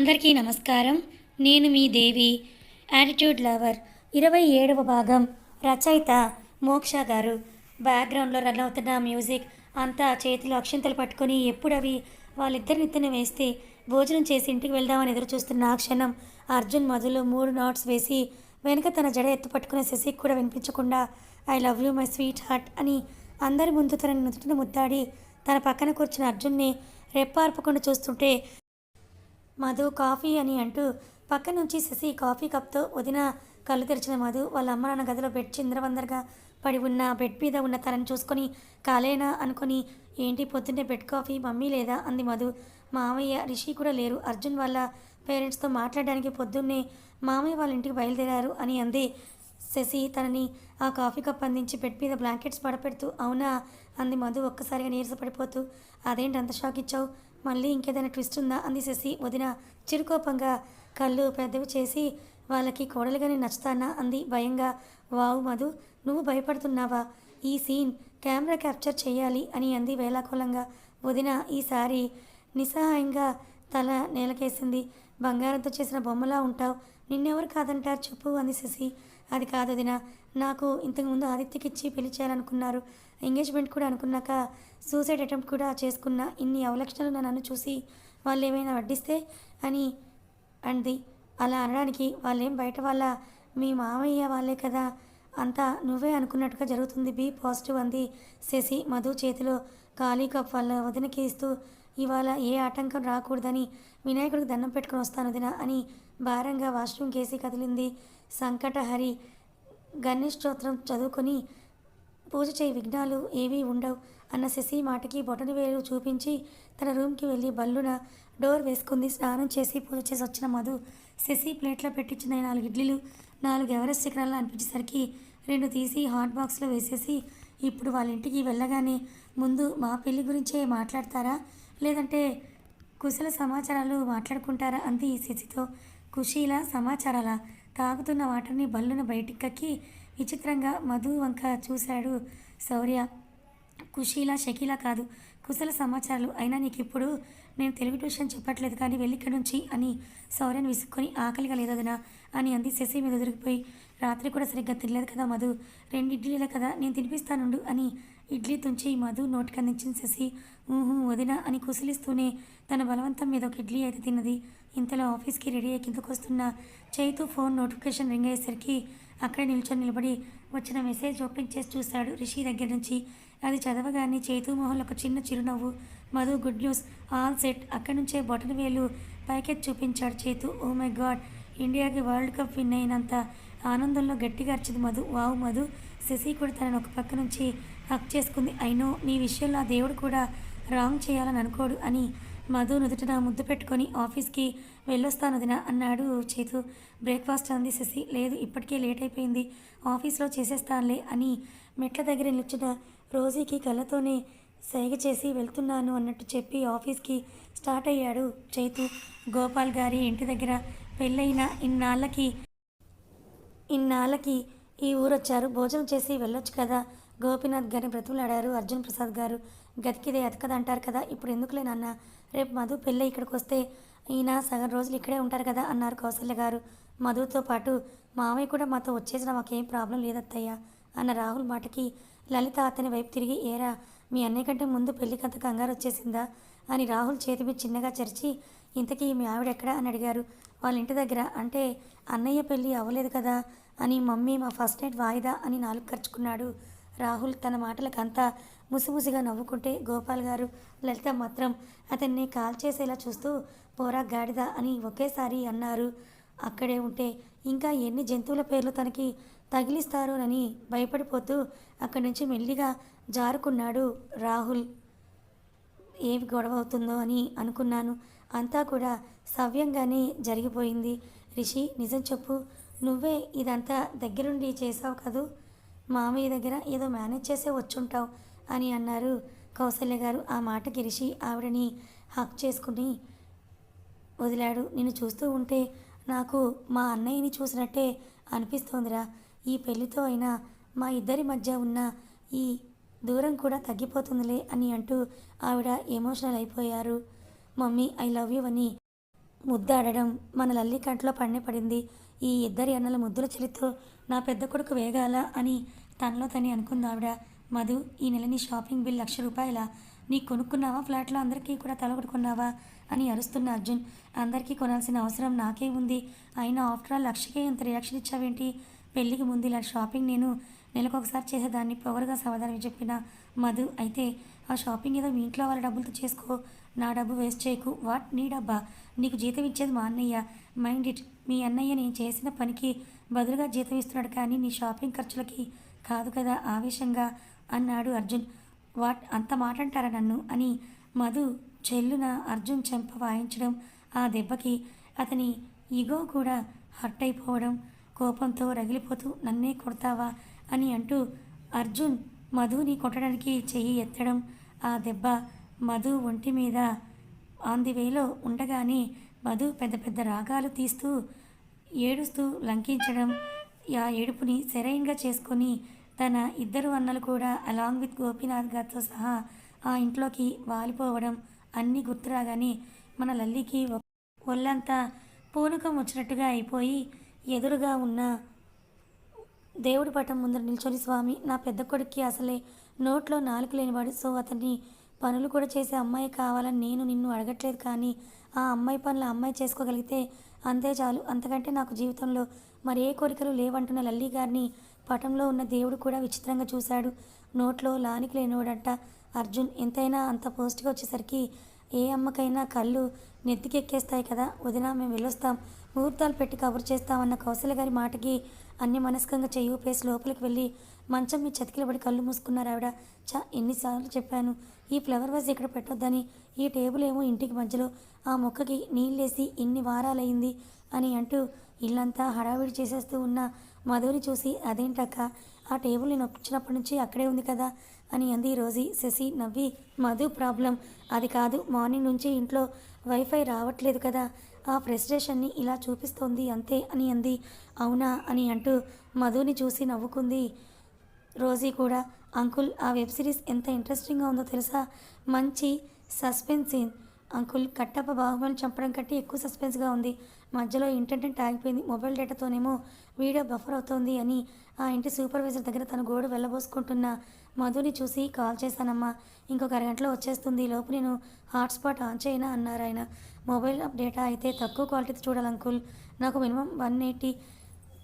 అందరికీ నమస్కారం. నేను మీ దేవి యాటిట్యూడ్ లవర్ ఇరవై ఏడవ భాగం. రచయిత మోక్ష గారు. బ్యాక్గ్రౌండ్లో రన్ అవుతున్న మ్యూజిక్ అంతా చేతిలో అక్షింతలు పట్టుకొని ఎప్పుడవి వాళ్ళిద్దరి వాళ్ళిద్దరిని ఇద్దరిని వేస్తే భోజనం చేసి ఇంటికి వెళ్దామని ఎదురు చూస్తున్న ఆ క్షణం అర్జున్ మధులో మూడు నాట్స్ వేసి వెనుక తన జడ ఎత్తు పట్టుకునే శశికి కూడా వినిపించకుండా I love you my sweetheart అని అందరి ముందు తన నుదుటిని ముద్దాడి తన పక్కన కూర్చున్న అర్జున్ని రెప్పార్పకుండా చూస్తుంటే మధు కాఫీ అని అంటూ పక్క నుంచి శశి కాఫీ కప్తో వదిన కళ్ళు తెరిచిన మధు వాళ్ళ అమ్మ నాన్న గదిలో బెడ్ చిందరవందరగా పడి ఉన్న బెడ్ మీద ఉన్న తనని చూసుకొని కాలేనా? అనుకొని ఏంటి పొద్దున్నే బెడ్ కాఫీ మమ్మీ లేదా? అంది మధు. మామయ్య రిషి కూడా లేరు. అర్జున్ వాళ్ళ పేరెంట్స్తో మాట్లాడడానికి పొద్దున్నే మామయ్య వాళ్ళ ఇంటికి బయలుదేరారు అని అంది శశి తనని. ఆ కాఫీ కప్ అందించి బెడ్ మీద బ్లాంకెట్స్ పడపెడుతూ అవునా? అంది మధు ఒక్కసారిగా నీరసపడిపోతూ. అదేంటి అంత షాక్ ఇచ్చావు? మళ్ళీ ఇంకేదైనా ట్విస్ట్ ఉందా అంది శశి వదిన చిరుకోపంగా కళ్ళు పెద్దవి చేసి వాళ్ళకి కోడలుగానే నచ్చుతానా అంది భయంగా. వావు మధు నువ్వు భయపడుతున్నావా? ఈ సీన్ కెమెరా క్యాప్చర్ చేయాలి అని అంది వేలాకోలంగా. వదిన ఈసారి నిస్సహాయంగా తల నేలకేసింది. బంగారంతో చేసిన బొమ్మలా ఉంటావు నిన్నెవరు కాదంటారు చెప్పు అంది శశి. అది కాదు వదిన నాకు ఇంతకుముందు ఆదిత్యకిచ్చి పెళ్ళి చేయాలనుకున్నారు. ఎంగేజ్మెంట్ కూడా అనుకున్నాక సూసైడ్ అటెంప్ట్ కూడా చేసుకున్న ఇన్ని అవలక్షణలు నన్ను చూసి వాళ్ళు ఏమైనా వడ్డిస్తే అని అంది. అలా అనడానికి వాళ్ళేం బయట వాళ్ళ మీ మామయ్య వాళ్ళే కదా అంతా నువ్వే అనుకున్నట్టుగా జరుగుతుంది బీ పాజిటివ్ అంది శశి మధు చేతిలో ఖాళీ కప్ వాళ్ళ వదినకి ఇస్తూ ఇవాళ ఏ ఆటంకం రాకూడదని వినాయకుడికి దండం పెట్టుకుని వస్తాను వదిన అని భారంగా వాష్రూమ్ కేసి కదిలింది. సంకటహరి గణేష్ స్తోత్రం చదువుకొని పూజ చేయి విఘ్నాలు ఏవీ ఉండవు అన్న శశి మాటకి బొటని వేలు చూపించి తన రూమ్కి వెళ్ళి బల్లున డోర్ వేసుకుంది. స్నానం చేసి పూజ చేసి వచ్చిన మధు శశి ప్లేట్లో పెట్టించిన నాలుగు ఇడ్లీలు నాలుగు ఎవరెస్ట్ శిఖరాలు అనిపించేసరికి రెండు తీసి హాట్ బాక్స్లో వేసేసి ఇప్పుడు వాళ్ళ ఇంటికి వెళ్ళగానే ముందు మా పెళ్ళి గురించే మాట్లాడతారా? లేదంటే కుశల సమాచారాలు మాట్లాడుకుంటారా? అంది శశితో. కుషీల సమాచారాల? తాగుతున్న వాటర్ని బల్లున బయటికి కక్కి విచిత్రంగా మధు వంక చూశాడు శౌర్య. కుషీల షకీల కాదు కుశల సమాచారాలు. అయినా నీకు ఇప్పుడు నేను తెలుగు ట్యూషన్ చెప్పట్లేదు కానీ వెళ్ళి ఇక్కడి నుంచి అని సౌర్యను విసుక్కొని ఆకలిగా లేదదనా అని అంది. శశి మీద దొరికిపోయి రాత్రి కూడా సరిగ్గా తినలేదు కదా మధు? రెండు ఇడ్లీలే కదా నేను తినిపిస్తానుండు అని ఇడ్లీ తుంచి మధు నోటికి అందించిన శశి. ఊహు వదిన అని కుసిలిస్తూనే తన బలవంతం మీద ఒక ఇడ్లీ అయితే తిన్నది. ఇంతలో ఆఫీస్కి రెడీ అయ్యి కిందకు వస్తున్న చేతు ఫోన్ నోటిఫికేషన్ రింగ్ అయ్యేసరికి అక్కడే నిల్చొని నిలబడి వచ్చిన మెసేజ్ ఓపెన్ చేసి చూశాడు రిషి దగ్గర నుంచి. అది చదవగానే చేతు మొహంలో ఒక చిన్న చిరునవ్వు. Madhu good news all set. అక్కడి నుంచే బొటన వేలు పైకెత్తి చూపించాడు చేతు. ఓ మై గాడ్ ఇండియాకి వరల్డ్ కప్ విన్ అయినంత ఆనందంలో గట్టిగా అరిచింది మధు. వావు మధు శశి కూడా తనను ఒక పక్క నుంచి హక్ చేసుకుంది. అయినో నీ విషయంలో ఆ దేవుడు కూడా రాంగ్ చేయాలని అనుకోడు అని మధు నుదుటిన ముద్దు పెట్టుకొని ఆఫీస్కి వెళ్ళొస్తాను వదిన అన్నాడు చేతు. బ్రేక్ఫాస్ట్ అందిసేసి లేదు ఇప్పటికే లేట్ అయిపోయింది ఆఫీస్లో చేసేస్తానులే అని మెట్ల దగ్గర నిలిచిన రోజీకి కళ్ళతోనే సైగ చేసి వెళ్తున్నాను అన్నట్టు చెప్పి ఆఫీస్కి స్టార్ట్ అయ్యాడు చైతు. గోపాల్ గారి ఇంటి దగ్గర పెళ్ళైన ఇన్నాళ్ళకి ఇన్నాళ్ళకి ఈ ఊరొచ్చారు. భోజనం చేసి వెళ్ళొచ్చు కదా. గోపీనాథ్ గారిని బ్రతుకులాడారు అర్జున్ ప్రసాద్ గారు. గతికిదే ఎతకదు అంటారు కదా. ఇప్పుడు ఎందుకులే నాన్న? రేపు మధు పెళ్ళి ఇక్కడికి వస్తే ఈయన సగం రోజులు ఇక్కడే ఉంటారు కదా అన్నారు కౌసల్య గారు. మధుతో పాటు మామయ్య కూడా మాతో వచ్చేసిన మాకేం ప్రాబ్లం లేదత్తయ్య అన్న రాహుల్ మాటకి లలిత అతని వైపు తిరిగి ఏరా మీ అన్నయ్య కంటే ముందు పెళ్ళికంత కంగారు వచ్చేసిందా? అని రాహుల్ చేతి మీద చిన్నగా చరిచి ఇంతకీ మీ ఆవిడ ఎక్కడా? అని అడిగారు. వాళ్ళ ఇంటి దగ్గర. అంటే అన్నయ్య పెళ్ళి అవ్వలేదు కదా అని మమ్మీ మా ఫస్ట్ నైట్ వాయిదా అని నాలుగు ఖర్చుకున్నాడు రాహుల్ తన మాటలకు అంతా ముసిముసిగా నవ్వుకుంటే గోపాల్ గారు లలిత మాత్రం అతన్ని కాల్ చేసేలా చూస్తూ పోరా గాడిద అని ఒకేసారి అన్నారు. అక్కడే ఉంటే ఇంకా ఎన్ని జంతువుల పేర్లు తనకి తగిలిస్తారోనని భయపడిపోతూ అక్కడి నుంచి మెల్లిగా జారుకున్నాడు రాహుల్. ఏమి గొడవ అవుతుందో అని అనుకున్నాను. అంతా కూడా సవ్యంగానే జరిగిపోయింది. రిషి నిజం చెప్పు. నువ్వే ఇదంతా దగ్గరుండి చేసావు కదూ? మామయ్య దగ్గర ఏదో మేనేజ్ చేసే వచ్చుంటావు. అని అన్నారు. కౌసల్య గారు ఆ మాట గెలిచి ఆవిడని హక్ చేసుకుని వదిలాడు. నిన్ను చూస్తూ ఉంటే నాకు మా అన్నయ్యని చూసినట్టే అనిపిస్తోందిరా. ఈ పెళ్ళితో అయినా మా ఇద్దరి మధ్య ఉన్న ఈ దూరం కూడా తగ్గిపోతుందిలే అని అంటూ ఆవిడ ఎమోషనల్ అయిపోయారు. మమ్మీ ఐ లవ్ యూ అని ముద్దాడడం మన లల్లి కంట్లో పడినే పడింది. ఈ ఇద్దరి అన్నల ముద్దుల చలితో నా పెద్ద కొడుకు వేగాల అని తనలో తని అనుకుంది ఆవిడ. మధు ఈ నెల నీ షాపింగ్ బిల్ లక్ష రూపాయల? నీ కొనుక్కున్నావా? ఫ్లాట్లో అందరికీ కూడా తలగొట్టుకున్నావా అని అరుస్తున్న అర్జున్. అందరికీ కొనాల్సిన అవసరం నాకే ఉంది. అయినా ఆఫ్టర్ ఆల్ లక్షకే ఇంత రియాక్షన్ ఇచ్చావేంటి? పెళ్ళికి ముందు ఇలా షాపింగ్ నేను నెలకు ఒకసారి చేసేదాన్ని పొగరుగా సమాధానం చెప్పిన మధు అయితే ఆ షాపింగ్ ఏదో మీ ఇంట్లో వాళ్ళ డబ్బులతో చేసుకో. నా డబ్బు వేస్ట్ చేయకు. వాట్? నీ డబ్బా? నీకు జీతం ఇచ్చేది మా అన్నయ్య. Mind it. మీ అన్నయ్య నేను చేసిన పనికి బదులుగా జీతం ఇస్తున్నాడు కానీ నీ షాపింగ్ ఖర్చులకి కాదు కదా ఆవేశంగా. అన్నాడు అర్జున్. వాట్ అంత మాట అంటారా నన్ను? అని మధు చెల్లున అర్జున్ చెంప వాయించడం ఆ దెబ్బకి అతని ఇగో కూడా హర్ట్ అయిపోవడం కోపంతో రగిలిపోతూ నన్నే కొడతావా? అని అంటూ అర్జున్ మధుని కొట్టడానికి చెయ్యి ఎత్తడం ఆ దెబ్బ మధు ఒంటి మీద ఆన్ ది వేలో ఉండగానే మధు పెద్ద పెద్ద రాగాలు తీస్తూ ఏడుస్తూ లంకించడం ఆ ఏడుపుని సెరైన్గా చేసుకొని తన ఇద్దరు అన్నలు కూడా అలాంగ్ విత్ గోపీనాథ్ గారితో సహా ఆ ఇంట్లోకి వాలిపోవడం అన్నీ గుర్తురాగానే మన లల్లికి ఒళ్ళంతా పూనకం వచ్చినట్టుగా అయిపోయి ఎదురుగా ఉన్న దేవుడి పటం ముందర నిల్చొని స్వామి నా పెద్ద కొడుక్కి అసలే నోట్లో నాలుక లేనివాడు. సో అతన్ని పనులు కూడా చేసే అమ్మాయి కావాలని నేను నిన్ను అడగట్లేదు కానీ ఆ అమ్మాయి పనులు అమ్మాయి చేసుకోగలిగితే అంతే చాలు. అంతకంటే నాకు జీవితంలో మరి ఏ కోరికలు లేవంటున్న లల్లి గారిని పటంలో ఉన్న దేవుడు కూడా విచిత్రంగా చూశాడు. నోట్లో లానికి లేనివాడట. అర్జున్ ఎంతైనా అంత పోస్ట్గా వచ్చేసరికి ఏ అమ్మకైనా కళ్ళు నెత్తికెక్కేస్తాయి కదా? వదిన మేము వెళ్ళొస్తాం. ముహూర్తాలు పెట్టి కబురు చేస్తామన్న కౌశల్య గారి మాటకి అన్ని మనస్కంగా చెయ్యి పేసి లోపలికి వెళ్ళి మంచం మీ చతికిల పడి కళ్ళు మూసుకున్నారు ఆవిడ. చా ఎన్నిసార్లు చెప్పాను. ఈ ఫ్లవర్ వాజ్ ఇక్కడ పెట్టొద్దని? ఈ టేబుల్ ఏమో ఇంటికి మధ్యలో. ఆ మొక్కకి నీళ్ళేసి ఇన్ని వారాలయ్యింది అని అంటూ ఇల్లంతా హడావిడి చేసేస్తూ ఉన్న మధురి చూసి అదేంటక్క? ఆ టేబుల్ నేను వచ్చినప్పటి నుంచి అక్కడే ఉంది కదా? అని అంది రోజీ. శశి నవ్వి మధు ప్రాబ్లం. అది కాదు మార్నింగ్ నుంచి ఇంట్లో వైఫై రావట్లేదు కదా. ఆ ఫ్రస్ట్రేషన్ని ఇలా చూపిస్తోంది అంతే అని అంది. అవునా? అని అంటూ మధుని చూసి నవ్వుకుంది రోజీ కూడా. అంకుల్ ఆ వెబ్ సిరీస్ ఎంత ఇంట్రెస్టింగ్గా ఉందో తెలుసా? మంచి సస్పెన్స్ సీన్. అంకుల్ కట్టప్ప బాహుబలిని చంపడం కంటే ఎక్కువ సస్పెన్స్గా ఉంది. మధ్యలో ఇంటర్నెట్ ఆగిపోయింది. మొబైల్ డేటాతోనేమో వీడియో బఫర్ అవుతోంది అని ఆ ఇంటి సూపర్వైజర్ దగ్గర తన గోడు వెళ్ళబోసుకుంటున్న మధుని చూసి కాల్ చేశానమ్మా. ఇంకొక అరగంటలో వచ్చేస్తుంది. లోపు నేను హాట్స్పాట్ ఆన్ చేయనా? అన్నారు ఆయన మొబైల్ డేటా అయితే తక్కువ క్వాలిటీతో చూడాలి అంకుల్ నాకు మినిమం వన్ ఎయిటీ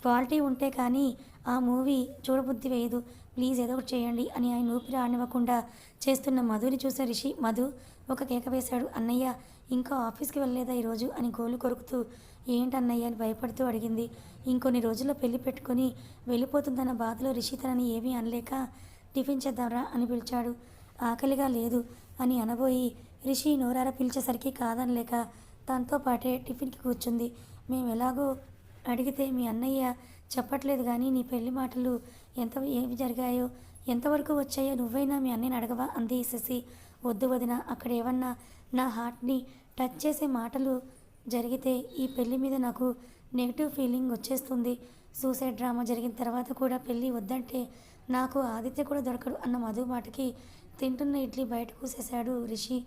క్వాలిటీ ఉంటే కానీ ఆ మూవీ చూడబుద్ధి వేయదు. ప్లీజ్ ఏదో ఒకటి చేయండి అని ఆయన ఊపిరి ఆడనివ్వకుండా చేస్తున్న మధుని చూసిన రిషి మధు ఒక కేక వేశాడు అన్నయ్య ఇంకా ఆఫీస్కి వెళ్ళలేదా ఈరోజు? అని గోలు కొరుకుతూ ఏంటన్నయ్య? అని భయపడుతూ అడిగింది. ఇంకొన్ని రోజుల్లో పెళ్ళి పెట్టుకొని వెళ్ళిపోతుందన్న బాధలో రిషి తనని ఏమీ అనలేక టిఫిన్ చేద్దాంరా? అని పిలిచాడు. ఆకలిగా లేదు అని అనబోయి రిషి నోరార పిలిచేసరికి కాదనలేక తనతో పాటే టిఫిన్కి కూర్చుంది. మేము ఎలాగో అడిగితే మీ అన్నయ్య చెప్పట్లేదు కానీ నీ పెళ్ళి మాటలు ఎంత ఏవి జరిగాయో ఎంతవరకు వచ్చాయో నువ్వైనా మీ అన్నయ్యని అడగవా? అంది శశి. వద్దు వదిన అక్కడ ఏమన్నా నా హార్ట్ని టచ్ చేసే మాటలు జరిగితే ఈ పెళ్ళి మీద నాకు నెగిటివ్ ఫీలింగ్ వచ్చేస్తుంది. సూసైడ్ డ్రామా జరిగిన తర్వాత కూడా పెళ్ళి వద్దంటే నాకు ఆదిత్య కూడా దొరకడు అన్న మధు మాటకి తింటున్న ఇడ్లీ బయట కూసేశాడు రిషి.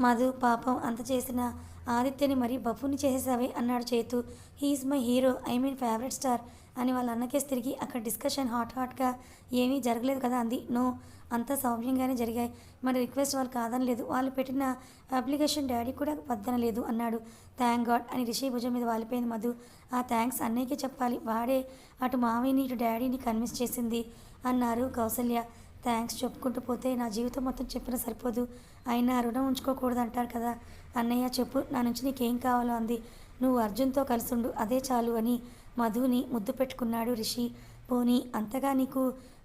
మధు పాపం అంత చేసిన ఆదిత్యని మరీ బఫుని చేసేసావే అన్నాడు Chetu. He's my hero I mean favourite star అని వాళ్ళ అన్నకేసి తిరిగి అక్కడ డిస్కషన్ హాట్ హాట్గా ఏమీ జరగలేదు కదా అంది. నో అంతా సౌమ్యంగానే జరిగాయి. మరి రిక్వెస్ట్ వాళ్ళు కాదనలేదు. వాళ్ళు పెట్టిన అప్లికేషన్ డాడీ కూడా వద్దనలేదు అన్నాడు. థ్యాంక్ గాడ్ అని రిషి భుజం మీద వాలిపోయింది మధు. ఆ థ్యాంక్స్ అన్నయ్యకే చెప్పాలి. వాడే అటు మామయ్యని ఇటు డాడీని కన్విన్స్ చేసింది అన్నారు కౌసల్య. థ్యాంక్స్ చెప్పుకుంటూ పోతే నా జీవితం మొత్తం చెప్పినా సరిపోదు. అయినా రుణం ఉంచుకోకూడదు అంటారు కదా. అన్నయ్య చెప్పు నా నుంచి నీకేం కావాలో అంది. నువ్వు అర్జున్తో కలిసుండు అదే చాలు అని మధుని ముద్దు పెట్టుకున్నాడు రిషి. పోనీ అంతగా నీకు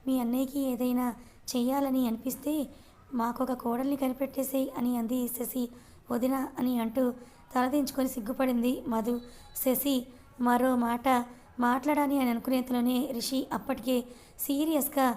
మీ అన్నయ్యకి ఏదైనా చెయ్యాలని అనిపిస్తే మాకొక కోడల్ని కనిపెట్టేసేయి అని అంది శశి. వదిన అని అంటూ తలదించుకొని సిగ్గుపడింది మధు. శశి మరో మాట మాట్లాడాలి అని అనుకునేంతలోనే రిషి అప్పటికే సీరియస్గా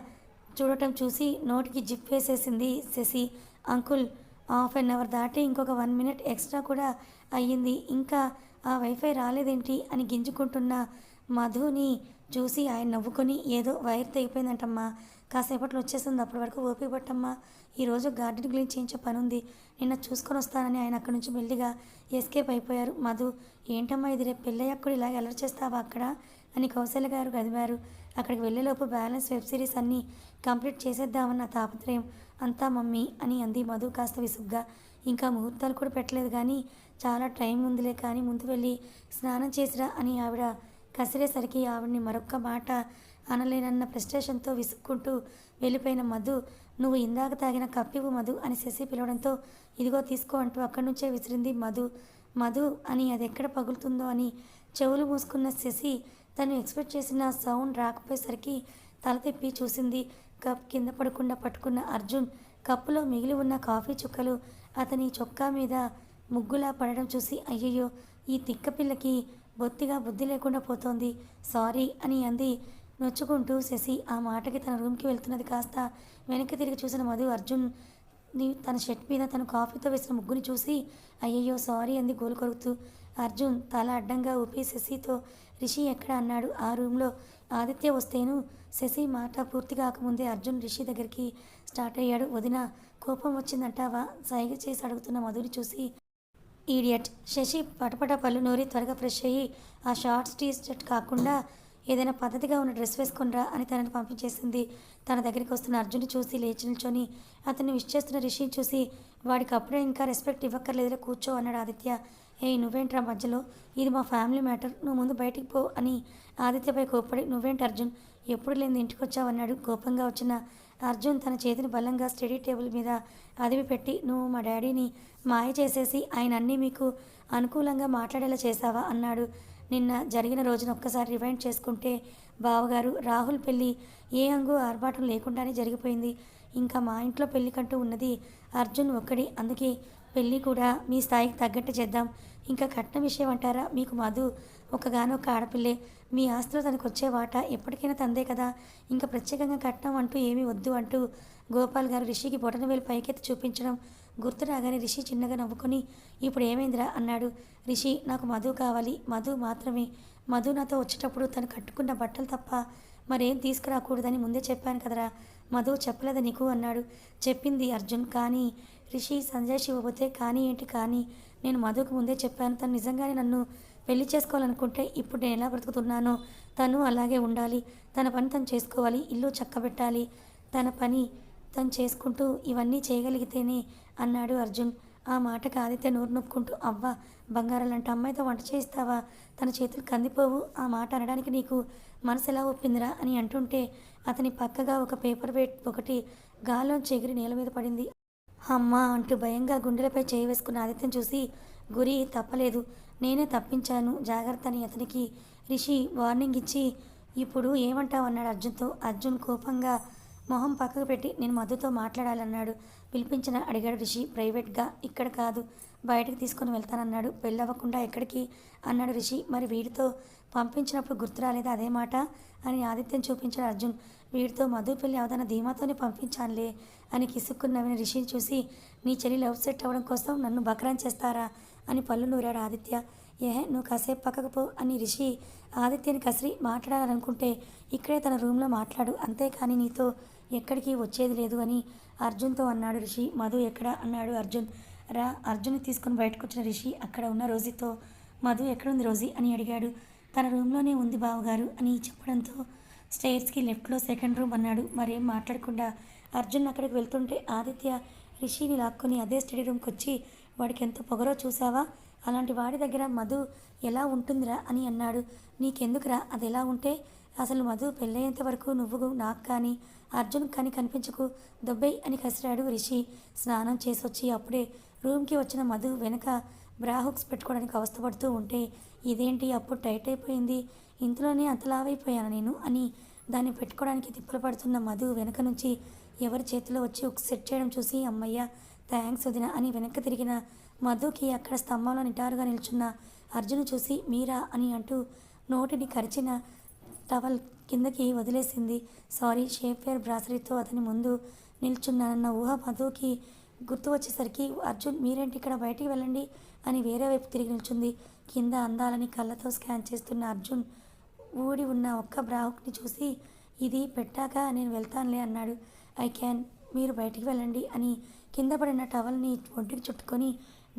చూడటం చూసి నోటికి జిప్ వేసేసింది Shashi. Uncle half an hour దాటి ఇంకొక వన్ మినిట్ ఎక్స్ట్రా కూడా అయ్యింది. ఇంకా ఆ వైఫై రాలేదేంటి అని గింజుకుంటున్న మధుని చూసి ఆయన నవ్వుకొని ఏదో వైర్ తెగిపోయిందంటమ్మా. కాసేపట్లో వచ్చేస్తుంది. అప్పటి వరకు ఓపిక పట్టమ్మా. ఈరోజు గార్డెన్ క్లీన్ చేయించే పని ఉంది నిన్న చూసుకొని వస్తానని ఆయన అక్కడి నుంచి మెల్లిగా ఎస్కేప్ అయిపోయారు. మధు ఏంటమ్మా ఇది? రేపు పెళ్ళయ్యాక కూడా ఇలా ఎలర్ చేస్తావా అక్కడ? అని కౌశల్య గారు గదివారు. అక్కడికి వెళ్ళేలోపు బ్యాలెన్స్ వెబ్ సిరీస్ అన్నీ కంప్లీట్ చేసేద్దామన్న తాపత్రయం అంతా మమ్మీ అని అంది మధు కాస్త విసుగ్గా. ఇంకా ముహూర్తాలు కూడా పెట్టలేదు కానీ చాలా టైం ఉందిలే కానీ ముందు వెళ్ళి స్నానం చేసిరా అని ఆవిడ కసిరేసరికి ఆవిడ్ని మరొక్క మాట అనలేనన్న ఫ్రస్ట్రేషన్తో విసుక్కుంటూ వెళ్ళిపోయిన మధు నువ్వు ఇందాక తాగిన కప్పివు మధు అని శశి పిలవడంతో ఇదిగో తీసుకో అంటూ అక్కడి నుంచే విసిరింది మధు. మధు అని అది ఎక్కడ పగులుతుందో అని చెవులు మూసుకున్న శశి తను ఎక్స్పెక్ట్ చేసిన సౌండ్ రాకపోయేసరికి తల తిప్పి చూసింది. కప్ కింద పడకుండా పట్టుకున్న అర్జున్ కప్పులో మిగిలి ఉన్న కాఫీ చుక్కలు అతని చొక్కా మీద ముగ్గులా పడడం చూసి అయ్యయ్యో ఈ తిక్క పిల్లకి బొత్తిగా బుద్ధి లేకుండా పోతోంది. సారీ అని అంది. నొచ్చుకుంటూ శశి ఆ మాటకి తన రూమ్కి వెళ్తున్నది కాస్త వెనక్కి తిరిగి చూసిన మధు అర్జున్ని తన షర్ట్ మీద తను కాఫీతో వేసిన ముగ్గుని చూసి అయ్యయ్యో సారీ అంది గోలు కొరుకుతూ. అర్జున్ తల అడ్డంగా ఊపి శశితో రిషి ఎక్కడ? అన్నాడు. ఆ రూమ్లో ఆదిత్య వస్తేను శశి మాట పూర్తి కాకముందే అర్జున్ రిషి దగ్గరికి స్టార్ట్ అయ్యాడు. వదిన కోపం వచ్చిందంటావా? సైగ చేసి అడుగుతున్న మధుని చూసి ఈడియట్ శశి పటపట పళ్ళు నూరి త్వరగా ఫ్రెష్ అయ్యి ఆ షార్ట్స్ టీ షర్ట్ కాకుండా ఏదైనా పద్ధతిగా ఉన్న డ్రెస్ వేసుకునిరా అని తనని పంపించేసింది. తన దగ్గరికి వస్తున్న అర్జున్ని చూసి లేచి నిల్చొని అతన్ని విష్ చేస్తున్న రిషిని చూసి వాడికి అప్పుడే ఇంకా రెస్పెక్ట్ ఇవ్వక్కర్లేదులే కూర్చో అన్నాడు ఆదిత్య. ఏయ్ నువ్వేంట్రా మధ్యలో? ఇది మా ఫ్యామిలీ మ్యాటర్. నువ్వు ముందు బయటికి పో అని ఆదిత్యపై కోప్పడి నువ్వేంటి అర్జున్? ఎప్పుడు లేని ఇంటికి వచ్చావన్నాడు కోపంగా వచ్చిన అర్జున్ తన చేతిని బలంగా స్టడీ టేబుల్ మీద అదివి పెట్టి నువ్వు మా డాడీని మాయ చేసేసి ఆయన అన్నీ మీకు అనుకూలంగా మాట్లాడేలా చేశావా అన్నాడు. నిన్న జరిగిన రోజున ఒక్కసారి రివైండ్ చేసుకుంటే బావగారు రాహుల్ పెళ్ళి ఏ అంగు ఆర్భాటం లేకుండానే జరిగిపోయింది. ఇంకా మా ఇంట్లో పెళ్ళికంటూ ఉన్నది అర్జున్ ఒక్కడి. అందుకే పెళ్ళి కూడా మీ స్థాయికి తగ్గట్టు చేద్దాం. ఇంకా కట్నం విషయం అంటారా? మీకు మధు ఒకగానొక ఆడపిల్లే. మీ ఆస్తిలో తనకు వచ్చే వాటా? ఎప్పటికైనా తందే కదా. ఇంకా ప్రత్యేకంగా కట్నం అంటూ ఏమీ వద్దు అంటూ గోపాల్ గారు రిషికి బొటన వేలు పైకెత్తి చూపించడం గుర్తు రాగానే రిషి చిన్నగా నవ్వుకొని ఇప్పుడు ఏమైందిరా? అన్నాడు. రిషి నాకు మధు కావాలి. మధు మాత్రమే. మధు నాతో వచ్చేటప్పుడు తను కట్టుకున్న బట్టలు తప్ప మరేం తీసుకురాకూడదని ముందే చెప్పాను కదరా. మధు చెప్పలేదు నీకు? అన్నాడు. చెప్పింది అర్జున్. కానీ రిషి సంజయ్ శివపోతే కానీ ఏంటి? కానీ నేను మధుకు ముందే చెప్పాను. తను నిజంగానే నన్ను పెళ్ళి చేసుకోవాలనుకుంటే ఇప్పుడు నేను ఎలా బ్రతుకుతున్నానో తను అలాగే ఉండాలి. తన పని తను చేసుకోవాలి. ఇల్లు చక్కబెట్టాలి. తన పని తను చేసుకుంటూ ఇవన్నీ చేయగలిగితేనే అన్నాడు అర్జున్. ఆ మాటకు ఆదిత్య నోరు నొప్పుకుంటూ అవ్వ బంగారం లాంటి అమ్మాయితో వంట చేస్తావా తన చేతులు కందిపోవు. ఆ మాట అనడానికి నీకు మనసు ఎలా ఒప్పిందిరా? అని అంటుంటే అతని పక్కగా ఒక పేపర్ వెయిట్ ఒకటి గాల్లో ఎగిరి నేల మీద పడింది. అమ్మా అంటూ భయంగా గుండెలపై చేయి వేసుకున్న ఆదిత్యం చూసి గురి తప్పలేదు. నేనే తప్పించాను. జాగ్రత్త అని అతనికి రిషి వార్నింగ్ ఇచ్చి ఇప్పుడు ఏమంటావు అన్నాడు అర్జున్తో. అర్జున్ కోపంగా మొహం పక్కకు పెట్టి నేను మధుతో మాట్లాడాలన్నాడు. పిలిపించిన అడిగాడు రిషి. ప్రైవేట్గా? ఇక్కడ కాదు. బయటకు తీసుకొని వెళ్తానన్నాడు. పెళ్ళవ్వకుండా ఎక్కడికి? అన్నాడు రిషి. మరి వీడితో పంపించినప్పుడు గుర్తు రాలేదు అదే మాట? అని ఆదిత్యం చూపించాడు అర్జున్. వీడితో మధు పెళ్ళి అవదన్న ధీమాతోనే పంపించానులే అని కిసుక్కున్న నవ్విన రిషిని చూసి నీ చెల్లి లవ్ సెట్ అవ్వడం కోసం నన్ను బకరాన్ చేస్తారా? అని పళ్ళు నూరాడు ఆదిత్య. ఏ నువ్వు కాసేపు పక్కకు పో అని రిషి ఆదిత్యని కసిరి మాట్లాడాలనుకుంటే ఇక్కడే తన రూమ్లో మాట్లాడు అంతేకాని నీతో ఎక్కడికి వచ్చేది లేదు అని అర్జున్తో అన్నాడు రిషి. మధు ఎక్కడ? అన్నాడు అర్జున్. రా అర్జున్ని తీసుకుని బయటకు వచ్చిన రిషి అక్కడ ఉన్న రోజీతో. మధు ఎక్కడుంది రోజీ? అని అడిగాడు. తన రూమ్లోనే ఉంది బావగారు అని చెప్పడంతో స్టేర్స్కి లెఫ్ట్లో సెకండ్ రూమ్ అన్నాడు. మరేం మాట్లాడకుండా అర్జున్ అక్కడికి వెళ్తుంటే ఆదిత్య రిషిని లాక్కొని అదే స్టడీ రూమ్కి వచ్చి వాడికి ఎంత పొగరో చూసావా? అలాంటి వాడి దగ్గర మధు ఎలా ఉంటుందిరా? అని అన్నాడు. నీకెందుకురా? అది ఎలా ఉంటే అసలు మధు పెళ్ళయ్యేంత వరకు నువ్వు నాకు కానీ అర్జున్ కానీ కనిపించకు. దొబ్బై అని కసిరాడు రిషి. స్నానం చేసొచ్చి అప్పుడే రూమ్కి వచ్చిన మధు వెనక బ్రాహుక్స్ పెట్టుకోవడానికి అవస్థపడుతూ ఉంటే ఇదేంటి? అప్పుడు టైట్ అయిపోయింది. ఇంతలోనే అంతలావైపోయాను నేను అని దాన్ని పెట్టుకోవడానికి తిప్పలు పడుతున్న మధు వెనక నుంచి ఎవరి చేతిలో వచ్చి ఒక సెట్ చేయడం చూసి అమ్మయ్య థ్యాంక్స్ వదిన అని వెనక్కి తిరిగిన మధుకి అక్కడ స్తంభంలో నిటారుగా నిల్చున్న అర్జును చూసి మీరా అని అంటూ నోటిని కరిచిన టవల్ కిందకి వదిలేసింది. సారీ షేప్వేర్ బ్రాసరీతో అతని ముందు నిల్చున్నానన్న ఊహ మధుకి గుర్తు వచ్చేసరికి అర్జున్ మీరేంటి ఇక్కడ బయటికి వెళ్ళండి అని వేరే వైపు తిరిగి నిల్చుంది. కింద అందాలని కళ్ళతో స్కాన్ చేస్తున్న అర్జున్ ఊడి ఉన్న ఒక్క బ్రాహుక్ని చూసి ఇది పెట్టాక నేను వెళ్తానులే అన్నాడు. ఐ క్యాన్ మీరు బయటికి వెళ్ళండి అని కింద పడిన టవల్ని ఒంటికి చుట్టుకొని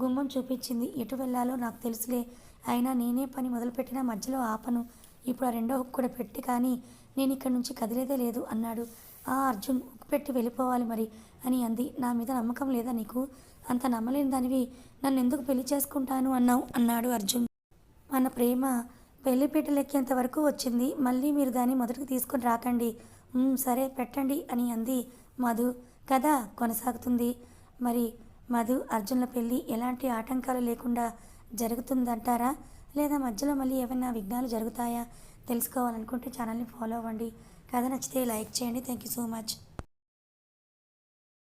గుమ్మం చూపించింది. ఎటు వెళ్ళాలో నాకు తెలుసులే. అయినా నేనే పని మొదలుపెట్టిన మధ్యలో ఆపను. ఇప్పుడు ఆ రెండో హుక్ కూడా పెట్టి కానీ నేను ఇక్కడి నుంచి కదిలేదే లేదు అన్నాడు. ఆ అర్జున్ హుక్ పెట్టి వెళ్ళిపోవాలి మరి. అని అంది. నా మీద నమ్మకం లేదా నీకు? అంత నమ్మలేని దానివి నన్ను ఎందుకు పెళ్ళి చేసుకుంటాను అన్నావు? అన్నాడు అర్జున్. మన ప్రేమ పెళ్ళిపీటలెక్కేంత వరకు వచ్చింది. మళ్ళీ మీరు దాన్ని మొదటికి తీసుకొని రాకండి. సరే పెట్టండి అని అంది మధు. కథ కొనసాగుతుంది. మరి మధు అర్జున్ల పెళ్ళి ఎలాంటి ఆటంకాలు లేకుండా జరుగుతుందంటారా? లేదా మధ్యలో మళ్ళీ ఏమైనా విఘ్నాలు జరుగుతాయా? తెలుసుకోవాలనుకుంటే ఛానల్ని ఫాలో అవ్వండి. కథ నచ్చితే లైక్ చేయండి. Thank you so much.